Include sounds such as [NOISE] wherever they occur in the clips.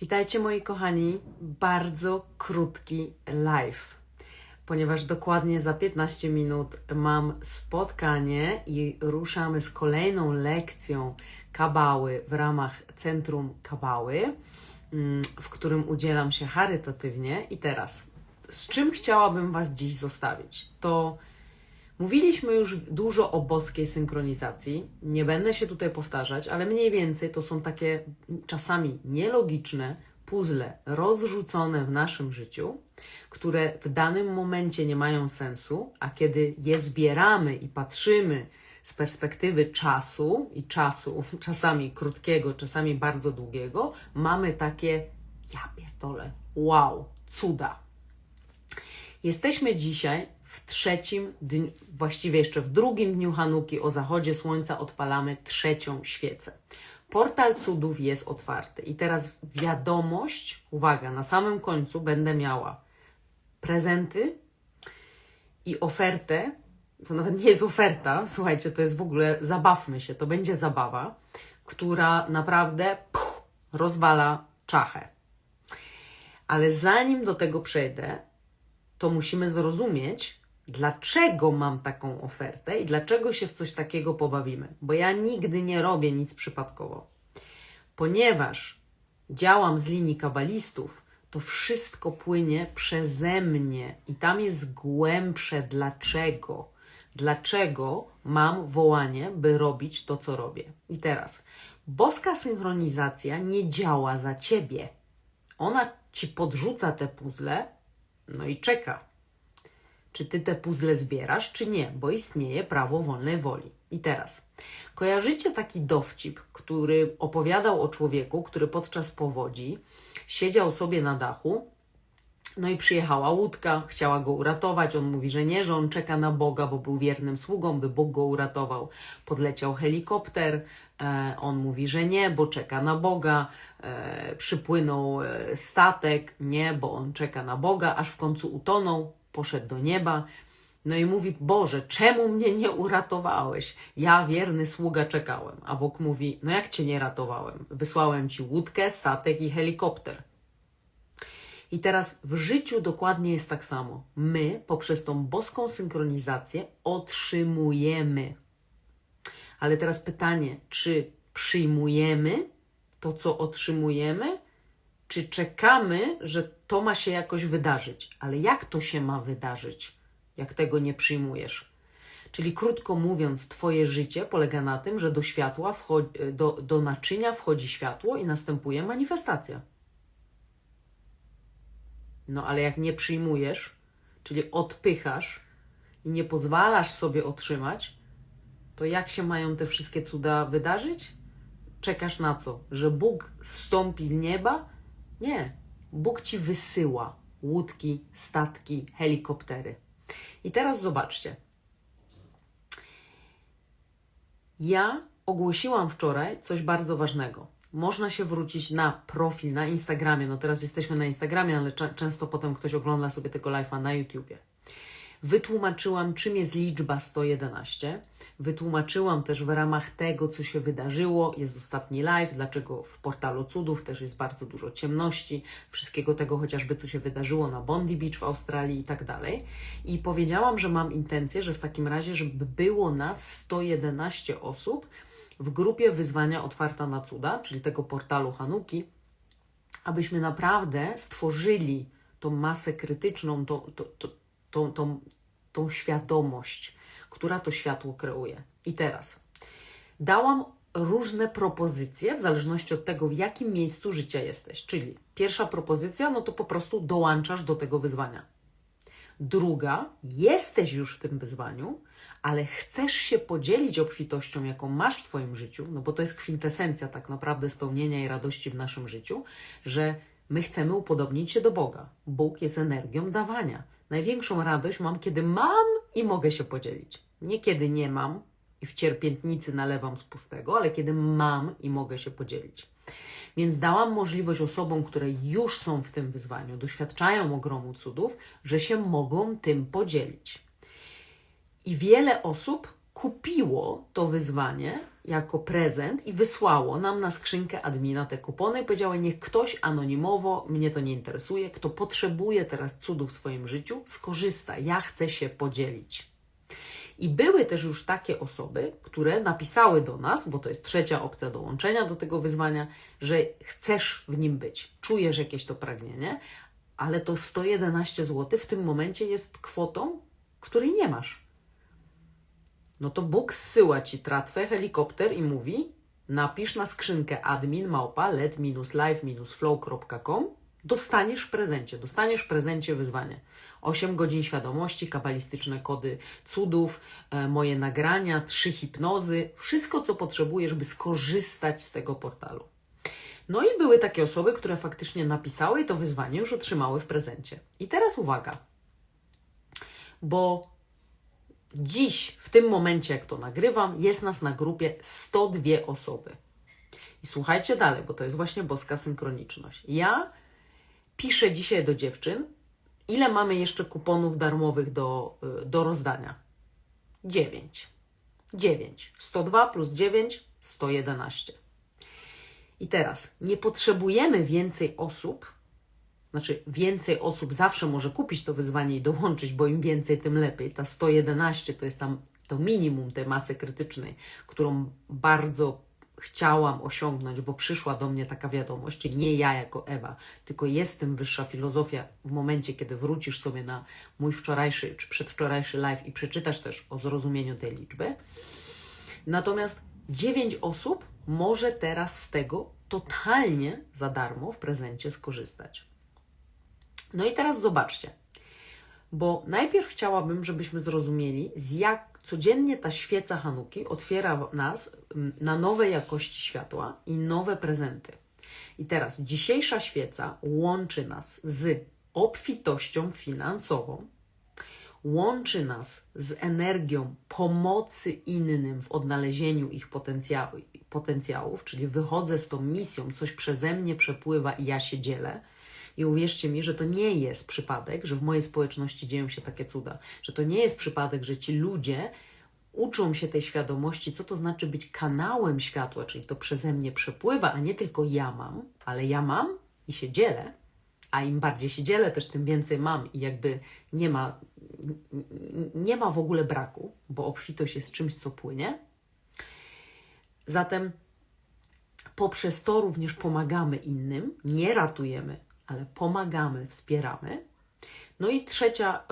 Witajcie moi kochani, bardzo krótki live, ponieważ dokładnie za 15 minut mam spotkanie i ruszamy z kolejną lekcją kabały w ramach Centrum Kabały, mm, w którym udzielam się charytatywnie. I teraz, z czym chciałabym Was dziś zostawić? To Mówiliśmy już dużo o boskiej synchronizacji. Nie będę się tutaj powtarzać, ale mniej więcej to są takie czasami nielogiczne puzzle rozrzucone w naszym życiu, które w danym momencie nie mają sensu, a kiedy je zbieramy i patrzymy z perspektywy czasu i czasu, [LAUGHS] czasami krótkiego, czasami bardzo długiego, mamy takie ja pierdolę, wow, cuda. Jesteśmy dzisiaj w trzecim dniu, właściwie jeszcze w drugim dniu Hanuki o zachodzie słońca odpalamy trzecią świecę. Portal cudów jest otwarty. I teraz wiadomość, uwaga, na samym końcu będę miała prezenty i ofertę. To nawet nie jest oferta, słuchajcie, to jest w ogóle, zabawmy się, to będzie zabawa, która naprawdę puh, rozwala czachę. Ale zanim do tego przejdę, to musimy zrozumieć, dlaczego mam taką ofertę i dlaczego się w coś takiego pobawimy. Bo ja nigdy nie robię nic przypadkowo. Ponieważ działam z linii kabalistów, to wszystko płynie przeze mnie i tam jest głębsze dlaczego. Dlaczego mam wołanie, by robić to, co robię. I teraz, boska synchronizacja nie działa za ciebie. Ona ci podrzuca te puzzle, no i czeka, czy ty te puzzle zbierasz, czy nie, bo istnieje prawo wolnej woli. I teraz, kojarzycie taki dowcip, który opowiadał o człowieku, który podczas powodzi siedział sobie na dachu, no i przyjechała łódka, chciała go uratować. On mówi, że nie, że on czeka na Boga, bo był wiernym sługą, by Bóg go uratował. Podleciał helikopter. E, on mówi, że nie, bo czeka na Boga. E, przypłynął e, statek, nie, bo on czeka na Boga, aż w końcu utonął, poszedł do nieba. No i mówi, Boże, czemu mnie nie uratowałeś? Ja, wierny sługa, czekałem. A Bóg mówi, no jak cię nie ratowałem? Wysłałem ci łódkę, statek i helikopter. I teraz w życiu dokładnie jest tak samo. My poprzez tą boską synchronizację otrzymujemy. Ale teraz pytanie, czy przyjmujemy to, co otrzymujemy, czy czekamy, że to ma się jakoś wydarzyć? Ale jak to się ma wydarzyć, jak tego nie przyjmujesz? Czyli krótko mówiąc, Twoje życie polega na tym, że do światła wchodzi, do, do naczynia wchodzi światło i następuje manifestacja. No ale jak nie przyjmujesz, czyli odpychasz i nie pozwalasz sobie otrzymać, to jak się mają te wszystkie cuda wydarzyć? Czekasz na co? Że Bóg stąpi z nieba? Nie. Bóg ci wysyła łódki, statki, helikoptery. I teraz zobaczcie. Ja ogłosiłam wczoraj coś bardzo ważnego można się wrócić na profil na Instagramie. No teraz jesteśmy na Instagramie, ale często potem ktoś ogląda sobie tego live'a na YouTubie. Wytłumaczyłam, czym jest liczba 111. Wytłumaczyłam też w ramach tego, co się wydarzyło. Jest ostatni live, dlaczego w portalu cudów też jest bardzo dużo ciemności, wszystkiego tego chociażby, co się wydarzyło na Bondi Beach w Australii i tak dalej. I powiedziałam, że mam intencję, że w takim razie, żeby było nas 111 osób, w grupie wyzwania Otwarta na Cuda, czyli tego portalu Hanuki, abyśmy naprawdę stworzyli tą masę krytyczną, tą, tą, tą, tą, tą świadomość, która to światło kreuje. I teraz dałam różne propozycje w zależności od tego, w jakim miejscu życia jesteś. Czyli pierwsza propozycja, no to po prostu dołączasz do tego wyzwania. Druga, jesteś już w tym wyzwaniu, ale chcesz się podzielić obfitością, jaką masz w Twoim życiu, no bo to jest kwintesencja tak naprawdę spełnienia i radości w naszym życiu, że my chcemy upodobnić się do Boga. Bóg jest energią dawania. Największą radość mam, kiedy mam i mogę się podzielić. Nie kiedy nie mam i w cierpiętnicy nalewam z pustego, ale kiedy mam i mogę się podzielić. Więc dałam możliwość osobom, które już są w tym wyzwaniu, doświadczają ogromu cudów, że się mogą tym podzielić. I wiele osób kupiło to wyzwanie jako prezent i wysłało nam na skrzynkę admina te kupony i powiedziało, niech ktoś anonimowo, mnie to nie interesuje, kto potrzebuje teraz cudu w swoim życiu, skorzysta. Ja chcę się podzielić. I były też już takie osoby, które napisały do nas, bo to jest trzecia opcja dołączenia do tego wyzwania, że chcesz w nim być, czujesz jakieś to pragnienie, ale to 111 zł w tym momencie jest kwotą, której nie masz. No to Bóg zsyła ci tratwę, helikopter i mówi: napisz na skrzynkę admin małpa let-live-flow.com dostaniesz w prezencie, dostaniesz w prezencie wyzwanie. 8 godzin świadomości, kabalistyczne kody cudów, e, moje nagrania, trzy hipnozy, wszystko co potrzebujesz, żeby skorzystać z tego portalu. No i były takie osoby, które faktycznie napisały i to wyzwanie już otrzymały w prezencie. I teraz uwaga, bo dziś, w tym momencie, jak to nagrywam, jest nas na grupie 102 osoby. I słuchajcie dalej, bo to jest właśnie boska synchroniczność. Ja piszę dzisiaj do dziewczyn, ile mamy jeszcze kuponów darmowych do, y, do rozdania. 9. 9. 102 plus 9, 111. I teraz nie potrzebujemy więcej osób, znaczy więcej osób zawsze może kupić to wyzwanie i dołączyć, bo im więcej, tym lepiej. Ta 111 to jest tam to minimum tej masy krytycznej, którą bardzo chciałam osiągnąć, bo przyszła do mnie taka wiadomość, nie ja jako Ewa, tylko jest tym wyższa filozofia w momencie, kiedy wrócisz sobie na mój wczorajszy czy przedwczorajszy live i przeczytasz też o zrozumieniu tej liczby. Natomiast 9 osób może teraz z tego totalnie za darmo w prezencie skorzystać. No i teraz zobaczcie, bo najpierw chciałabym, żebyśmy zrozumieli, z jak codziennie ta świeca Hanuki otwiera nas mm, na nowe jakości światła i nowe prezenty. I teraz dzisiejsza świeca łączy nas z obfitością finansową, łączy nas z energią pomocy innym w odnalezieniu ich potencjału, potencjałów, czyli wychodzę z tą misją, coś przeze mnie przepływa i ja się dzielę. I uwierzcie mi, że to nie jest przypadek, że w mojej społeczności dzieją się takie cuda, że to nie jest przypadek, że ci ludzie uczą się tej świadomości, co to znaczy być kanałem światła, czyli to przeze mnie przepływa, a nie tylko ja mam, ale ja mam i się dzielę, a im bardziej się dzielę, też tym więcej mam. I jakby nie ma, nie ma w ogóle braku, bo obfitość jest czymś, co płynie. Zatem poprzez to również pomagamy innym, nie ratujemy, ale pomagamy, wspieramy. No i trzecia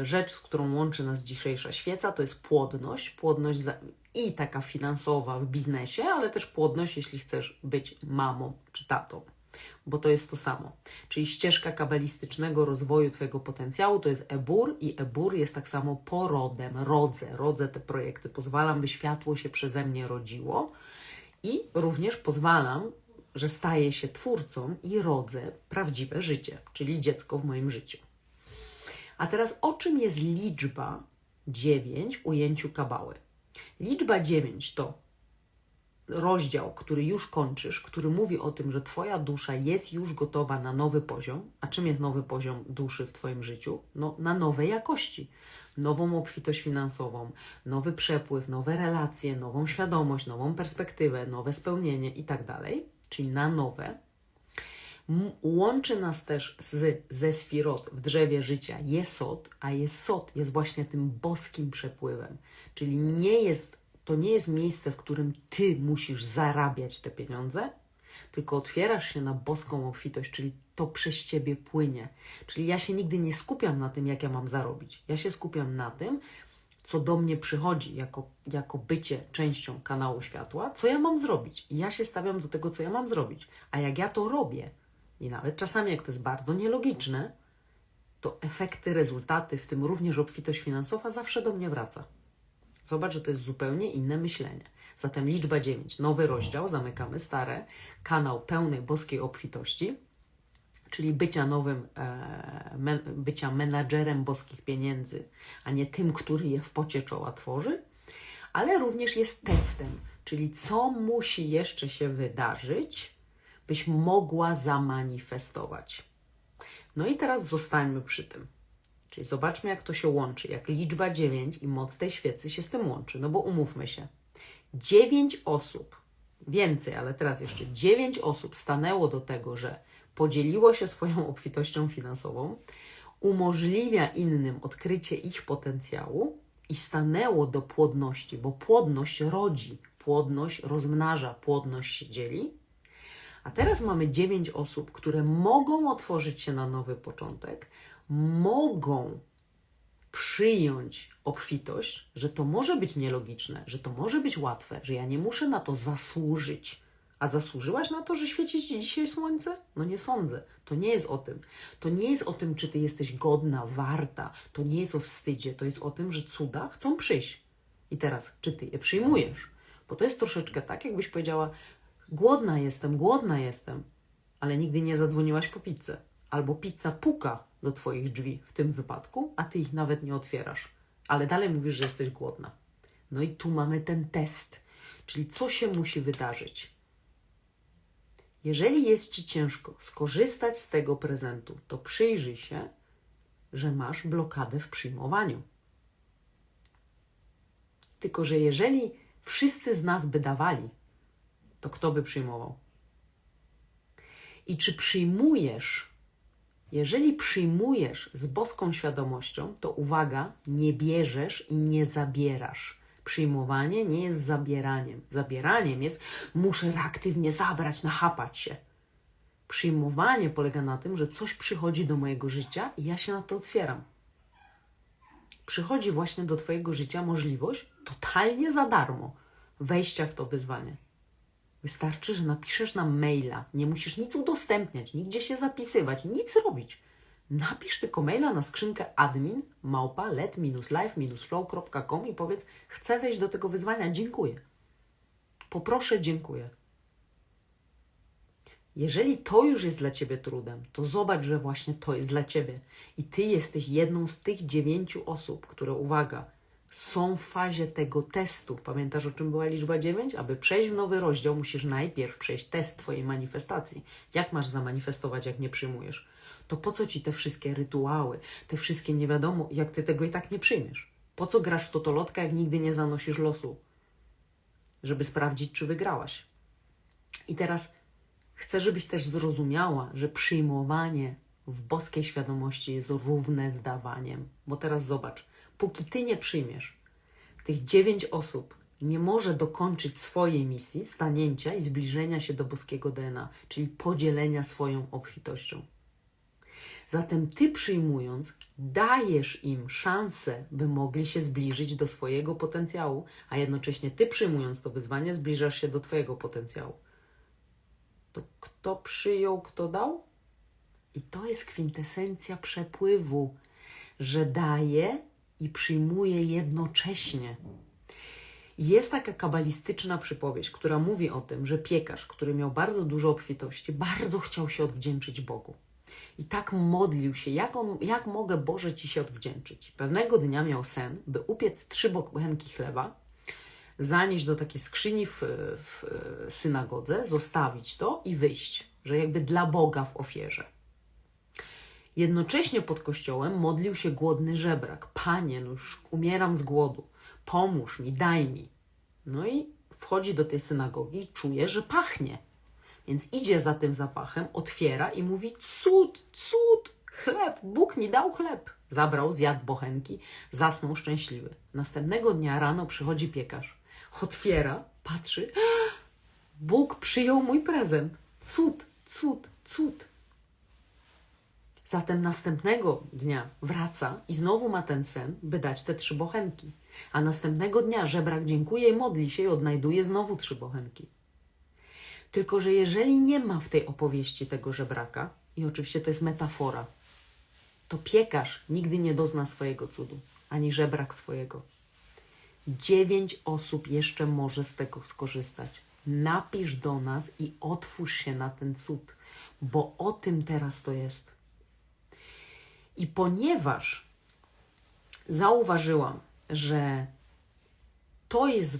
y, rzecz, z którą łączy nas dzisiejsza świeca, to jest płodność. Płodność za, i taka finansowa w biznesie, ale też płodność, jeśli chcesz być mamą czy tatą, bo to jest to samo. Czyli ścieżka kabalistycznego rozwoju Twojego potencjału to jest ebur i ebur jest tak samo porodem. Rodzę, rodzę te projekty, pozwalam, by światło się przeze mnie rodziło i również pozwalam, że staję się twórcą i rodzę prawdziwe życie, czyli dziecko w moim życiu. A teraz o czym jest liczba 9 w ujęciu kabały? Liczba 9 to rozdział, który już kończysz, który mówi o tym, że Twoja dusza jest już gotowa na nowy poziom. A czym jest nowy poziom duszy w Twoim życiu? No, na nowe jakości. Nową obfitość finansową, nowy przepływ, nowe relacje, nową świadomość, nową perspektywę, nowe spełnienie i tak czyli na nowe. Łączy nas też z, ze Sfirot w drzewie życia Jesod, a Jesod jest właśnie tym boskim przepływem. Czyli nie jest, to nie jest miejsce, w którym Ty musisz zarabiać te pieniądze, tylko otwierasz się na boską obfitość, czyli to przez Ciebie płynie. Czyli ja się nigdy nie skupiam na tym, jak ja mam zarobić. Ja się skupiam na tym, co do mnie przychodzi jako, jako bycie częścią kanału światła, co ja mam zrobić. I ja się stawiam do tego, co ja mam zrobić. A jak ja to robię, i nawet czasami, jak to jest bardzo nielogiczne, to efekty, rezultaty, w tym również obfitość finansowa, zawsze do mnie wraca. Zobacz, że to jest zupełnie inne myślenie. Zatem liczba 9, nowy rozdział, zamykamy stare, kanał pełnej boskiej obfitości, czyli bycia nowym, e, men, bycia menadżerem boskich pieniędzy, a nie tym, który je w pocie czoła tworzy, ale również jest testem, czyli co musi jeszcze się wydarzyć, byś mogła zamanifestować. No i teraz zostańmy przy tym. Czyli zobaczmy, jak to się łączy, jak liczba 9 i moc tej świecy się z tym łączy. No bo umówmy się, dziewięć osób, więcej, ale teraz jeszcze dziewięć osób stanęło do tego, że podzieliło się swoją obfitością finansową, umożliwia innym odkrycie ich potencjału i stanęło do płodności, bo płodność rodzi, płodność rozmnaża, płodność się dzieli. A teraz mamy dziewięć osób, które mogą otworzyć się na nowy początek, mogą przyjąć obfitość, że to może być nielogiczne, że to może być łatwe, że ja nie muszę na to zasłużyć. A zasłużyłaś na to, że świeci ci dzisiaj słońce? No nie sądzę. To nie jest o tym. To nie jest o tym, czy ty jesteś godna, warta. To nie jest o wstydzie. To jest o tym, że cuda chcą przyjść. I teraz, czy ty je przyjmujesz? Bo to jest troszeczkę tak, jakbyś powiedziała: Głodna jestem, głodna jestem, ale nigdy nie zadzwoniłaś po pizzę. Albo pizza puka do Twoich drzwi w tym wypadku, a Ty ich nawet nie otwierasz. Ale dalej mówisz, że jesteś głodna. No i tu mamy ten test. Czyli co się musi wydarzyć? Jeżeli jest Ci ciężko skorzystać z tego prezentu, to przyjrzyj się, że masz blokadę w przyjmowaniu. Tylko, że jeżeli wszyscy z nas by dawali, to kto by przyjmował? I czy przyjmujesz, jeżeli przyjmujesz z boską świadomością, to uwaga, nie bierzesz i nie zabierasz. Przyjmowanie nie jest zabieraniem. Zabieraniem jest muszę reaktywnie zabrać, nachapać się. Przyjmowanie polega na tym, że coś przychodzi do mojego życia i ja się na to otwieram. Przychodzi właśnie do Twojego życia możliwość totalnie za darmo wejścia w to wyzwanie. Wystarczy, że napiszesz nam maila. Nie musisz nic udostępniać, nigdzie się zapisywać, nic robić. Napisz tylko maila na skrzynkę admin małpa let-life-flow.com i powiedz, chcę wejść do tego wyzwania, dziękuję. Poproszę, dziękuję. Jeżeli to już jest dla Ciebie trudem, to zobacz, że właśnie to jest dla Ciebie. I Ty jesteś jedną z tych dziewięciu osób, które, uwaga, są w fazie tego testu. Pamiętasz, o czym była liczba 9? Aby przejść w nowy rozdział, musisz najpierw przejść test Twojej manifestacji. Jak masz zamanifestować, jak nie przyjmujesz? To po co Ci te wszystkie rytuały, te wszystkie nie wiadomo, jak Ty tego i tak nie przyjmiesz? Po co grasz w totolotka, jak nigdy nie zanosisz losu? Żeby sprawdzić, czy wygrałaś. I teraz chcę, żebyś też zrozumiała, że przyjmowanie w boskiej świadomości jest równe z dawaniem. Bo teraz zobacz, póki ty nie przyjmiesz, tych dziewięć osób nie może dokończyć swojej misji stanięcia i zbliżenia się do boskiego DNA, czyli podzielenia swoją obfitością. Zatem ty przyjmując, dajesz im szansę, by mogli się zbliżyć do swojego potencjału, a jednocześnie ty przyjmując to wyzwanie, zbliżasz się do twojego potencjału. To kto przyjął, kto dał? I to jest kwintesencja przepływu, że daje i przyjmuje jednocześnie. Jest taka kabalistyczna przypowieść, która mówi o tym, że piekarz, który miał bardzo dużo obfitości, bardzo chciał się odwdzięczyć Bogu. I tak modlił się, jak, on, jak mogę Boże Ci się odwdzięczyć. Pewnego dnia miał sen, by upiec trzy bochenki chleba, zanieść do takiej skrzyni w, w synagodze, zostawić to i wyjść, że jakby dla Boga w ofierze. Jednocześnie pod kościołem modlił się głodny żebrak. Panie, no już umieram z głodu. Pomóż mi, daj mi. No i wchodzi do tej synagogi czuje, że pachnie. Więc idzie za tym zapachem, otwiera i mówi: Cud, cud, chleb, Bóg mi dał chleb. Zabrał, zjadł bochenki, zasnął szczęśliwy. Następnego dnia rano przychodzi piekarz. Otwiera, patrzy. [GASPS] Bóg przyjął mój prezent. Cud, cud, cud. Zatem następnego dnia wraca i znowu ma ten sen, by dać te trzy bochenki. A następnego dnia żebrak dziękuje i modli się i odnajduje znowu trzy bochenki. Tylko, że jeżeli nie ma w tej opowieści tego żebraka, i oczywiście to jest metafora, to piekarz nigdy nie dozna swojego cudu, ani żebrak swojego. Dziewięć osób jeszcze może z tego skorzystać. Napisz do nas i otwórz się na ten cud, bo o tym teraz to jest. I ponieważ zauważyłam, że to jest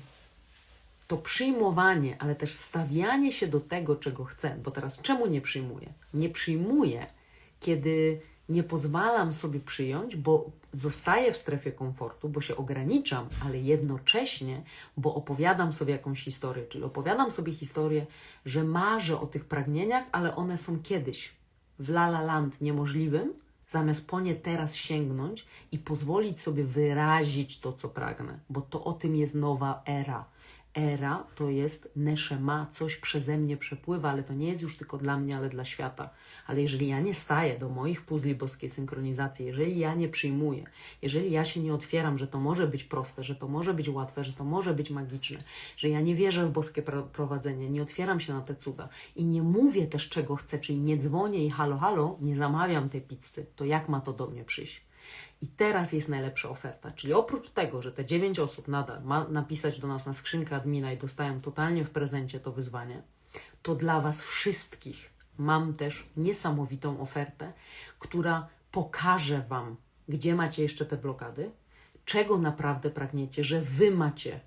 to przyjmowanie, ale też stawianie się do tego, czego chcę, bo teraz czemu nie przyjmuję? Nie przyjmuję, kiedy Nie pozwalam sobie przyjąć, bo zostaję w strefie komfortu, bo się ograniczam, ale jednocześnie, bo opowiadam sobie jakąś historię, czyli opowiadam sobie historię, że marzę o tych pragnieniach, ale one są kiedyś w La La Land niemożliwym, zamiast po nie teraz sięgnąć i pozwolić sobie wyrazić to, co pragnę, bo to o tym jest nowa era. Era to jest neszema, coś przeze mnie przepływa, ale to nie jest już tylko dla mnie, ale dla świata. Ale jeżeli ja nie staję do moich puzli boskiej synchronizacji, jeżeli ja nie przyjmuję, jeżeli ja się nie otwieram, że to może być proste, że to może być łatwe, że to może być magiczne, że ja nie wierzę w boskie pro- prowadzenie, nie otwieram się na te cuda i nie mówię też czego chcę, czyli nie dzwonię i halo, halo, nie zamawiam tej pizzy, to jak ma to do mnie przyjść? I teraz jest najlepsza oferta. Czyli oprócz tego, że te 9 osób nadal ma napisać do nas na skrzynkę admina i dostają totalnie w prezencie to wyzwanie, to dla Was wszystkich mam też niesamowitą ofertę, która pokaże Wam, gdzie macie jeszcze te blokady, czego naprawdę pragniecie, że Wy macie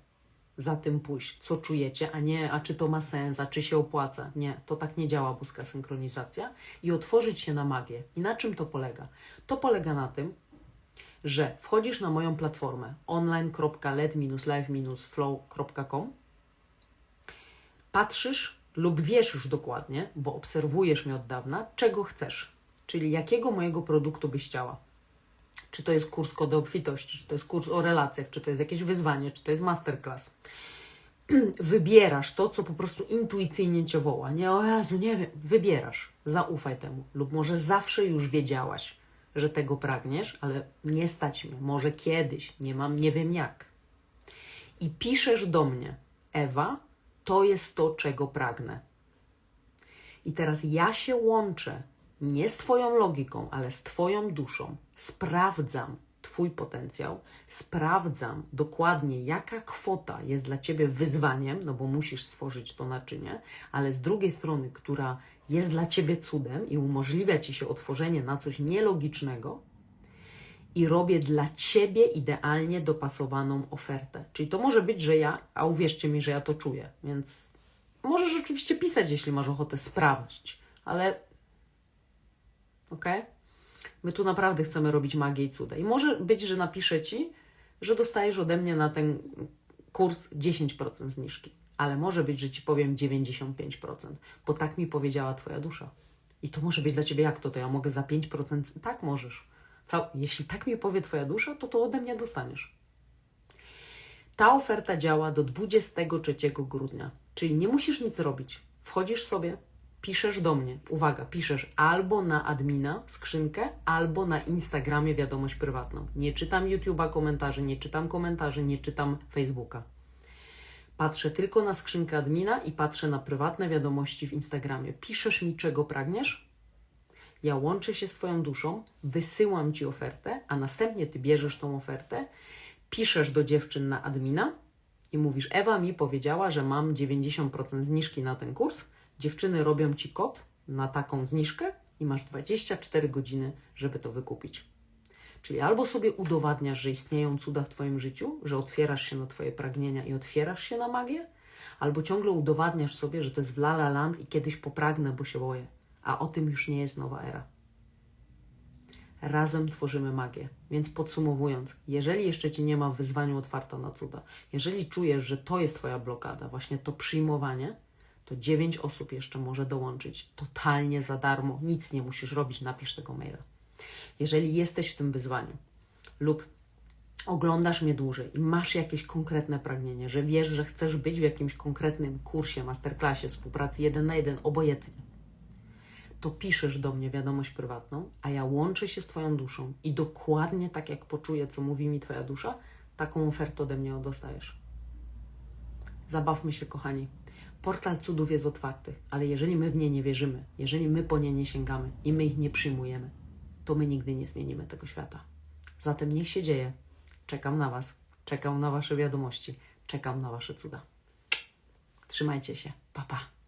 za tym pójść, co czujecie, a nie, a czy to ma sens, a czy się opłaca. Nie, to tak nie działa boska synchronizacja i otworzyć się na magię. I na czym to polega? To polega na tym, że wchodzisz na moją platformę online.led-live-flow.com patrzysz lub wiesz już dokładnie, bo obserwujesz mnie od dawna, czego chcesz, czyli jakiego mojego produktu byś chciała. Czy to jest kurs kody obfitości, czy to jest kurs o relacjach, czy to jest jakieś wyzwanie, czy to jest masterclass. [CLEARS THROAT] Wybierasz to, co po prostu intuicyjnie cię woła. Nie, o Jezu, nie wiem. Wybierasz. Zaufaj temu. Lub może zawsze już wiedziałaś, że tego pragniesz, ale nie stać mnie. Może kiedyś. Nie mam, nie wiem jak. I piszesz do mnie, Ewa, to jest to, czego pragnę. I teraz ja się łączę nie z Twoją logiką, ale z Twoją duszą. Sprawdzam Twój potencjał, sprawdzam dokładnie, jaka kwota jest dla Ciebie wyzwaniem, no bo musisz stworzyć to naczynie, ale z drugiej strony, która jest dla Ciebie cudem i umożliwia Ci się otworzenie na coś nielogicznego, i robię dla Ciebie idealnie dopasowaną ofertę. Czyli to może być, że ja, a uwierzcie mi, że ja to czuję, więc możesz oczywiście pisać, jeśli masz ochotę sprawdzić, ale ok? My tu naprawdę chcemy robić magię i cuda. I może być, że napiszę Ci, że dostajesz ode mnie na ten kurs 10% zniżki, ale może być, że Ci powiem 95%, bo tak mi powiedziała Twoja dusza. I to może być dla Ciebie jak to, to ja mogę za 5%, tak możesz. Cał... Jeśli tak mi powie Twoja dusza, to to ode mnie dostaniesz. Ta oferta działa do 23 grudnia, czyli nie musisz nic robić. Wchodzisz sobie, piszesz do mnie. Uwaga, piszesz albo na admina skrzynkę, albo na Instagramie wiadomość prywatną. Nie czytam YouTube'a komentarzy, nie czytam komentarzy, nie czytam Facebooka. Patrzę tylko na skrzynkę admina i patrzę na prywatne wiadomości w Instagramie. Piszesz mi, czego pragniesz? Ja łączę się z Twoją duszą, wysyłam Ci ofertę, a następnie Ty bierzesz tą ofertę, piszesz do dziewczyn na admina i mówisz: Ewa mi powiedziała, że mam 90% zniżki na ten kurs. Dziewczyny robią Ci kod na taką zniżkę i masz 24 godziny, żeby to wykupić. Czyli albo sobie udowadniasz, że istnieją cuda w Twoim życiu, że otwierasz się na Twoje pragnienia i otwierasz się na magię, albo ciągle udowadniasz sobie, że to jest w la la land i kiedyś popragnę, bo się boję. A o tym już nie jest nowa era. Razem tworzymy magię. Więc podsumowując, jeżeli jeszcze Ci nie ma w wyzwaniu otwarta na cuda, jeżeli czujesz, że to jest Twoja blokada, właśnie to przyjmowanie, to dziewięć osób jeszcze może dołączyć totalnie za darmo. Nic nie musisz robić, napisz tego maila. Jeżeli jesteś w tym wyzwaniu lub oglądasz mnie dłużej i masz jakieś konkretne pragnienie, że wiesz, że chcesz być w jakimś konkretnym kursie, masterclassie, współpracy jeden na jeden, obojętnie, to piszesz do mnie wiadomość prywatną, a ja łączę się z Twoją duszą i dokładnie tak jak poczuję, co mówi mi Twoja dusza, taką ofertę ode mnie dostajesz. Zabawmy się, kochani. Portal cudów jest otwarty, ale jeżeli my w nie nie wierzymy, jeżeli my po nie nie sięgamy i my ich nie przyjmujemy, to my nigdy nie zmienimy tego świata. Zatem niech się dzieje. Czekam na Was, czekam na Wasze wiadomości, czekam na Wasze cuda. Trzymajcie się. Pa, pa.